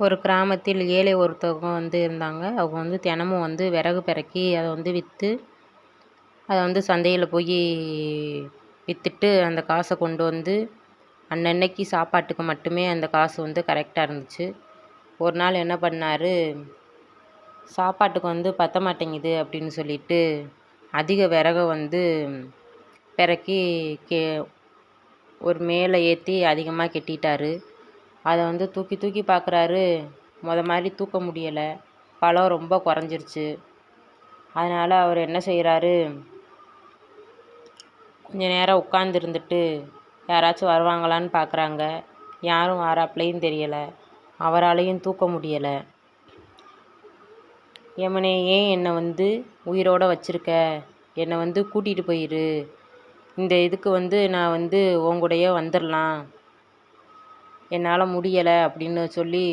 ஒரு கிராமத்தில் ஏழை ஒருத்தவங்க வந்து இருந்தாங்க. அவங்க வந்து தினமும் வந்து விறகு பெருக்கி அதை வந்து விற்று அதை வந்து சந்தையில் போய் விற்றுட்டு அந்த காசை கொண்டு வந்து அன்னன்னைக்கு சாப்பாட்டுக்கு மட்டுமே அந்த காசு வந்து கரெக்டாக இருந்துச்சு. ஒரு நாள் என்ன பண்ணார்? சாப்பாட்டுக்கு வந்து பற்ற மாட்டேங்குது அப்படின்னு சொல்லிட்டு அதிக விறகை வந்து பிறக்கி கே ஒரு மேலே ஏற்றி அதிகமாக கட்டிட்டாரு. அதை வந்து தூக்கி தூக்கி பார்க்குறாரு முத மாதிரி தூக்க முடியலை. பலம் ரொம்ப குறைஞ்சிருச்சு. அதனால் அவர் என்ன செய்கிறாரு கொஞ்ச நேரம் உட்காந்துருந்துட்டு யாராச்சும் வருவாங்களான்னு பார்க்குறாங்க யாரும் வாராப்புலையும் தெரியலை. அவராலையும் தூக்க முடியலை. யமனே ஏன் என்னை வந்து உயிரோட வச்சுருக்க? என்னை வந்து கூட்டிகிட்டு போயிரு. இந்த இதுக்கு வந்து நான் வந்து உங்கூடயே வந்துடலாம் என்னால் முடியலை அப்படின்னு சொல்லி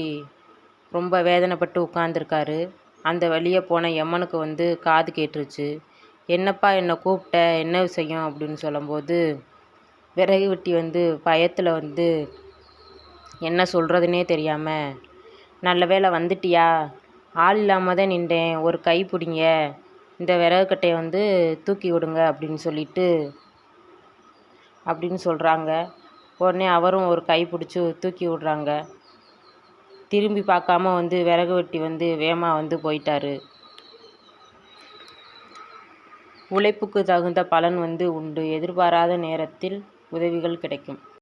ரொம்ப வேதனைப்பட்டு உட்காந்துருக்காரு அந்த வழியே போன எம்மனுக்கு வந்து காது கேட்டுருச்சு. என்னப்பா என்னை கூப்பிட்ட? என்ன விஷயம்? அப்படின்னு சொல்லும்போது விறகு வெட்டி வந்து பயத்தில் வந்து என்ன சொல்கிறதுனே தெரியாமல் நல்ல வேளை வந்துட்டியா? ஆள் இல்லாமல் தான் நின்றேன். ஒரு கை பிடிங்க. இந்த விறகு கட்டையை வந்து தூக்கி விடுங்க அப்படின்னு சொல்லிட்டு அப்படின்னு சொல்கிறாங்க உடனே அவரும் ஒரு கை பிடிச்சி தூக்கி விட்றாங்க. திரும்பி பார்க்காம வந்து விறகு வெட்டி வந்து வேமா வந்து போயிட்டாரு. உழைப்புக்கு தகுந்த பலன் வந்து உண்டு. எதிர்பாராத நேரத்தில் உதவிகள் கிடைக்கும்.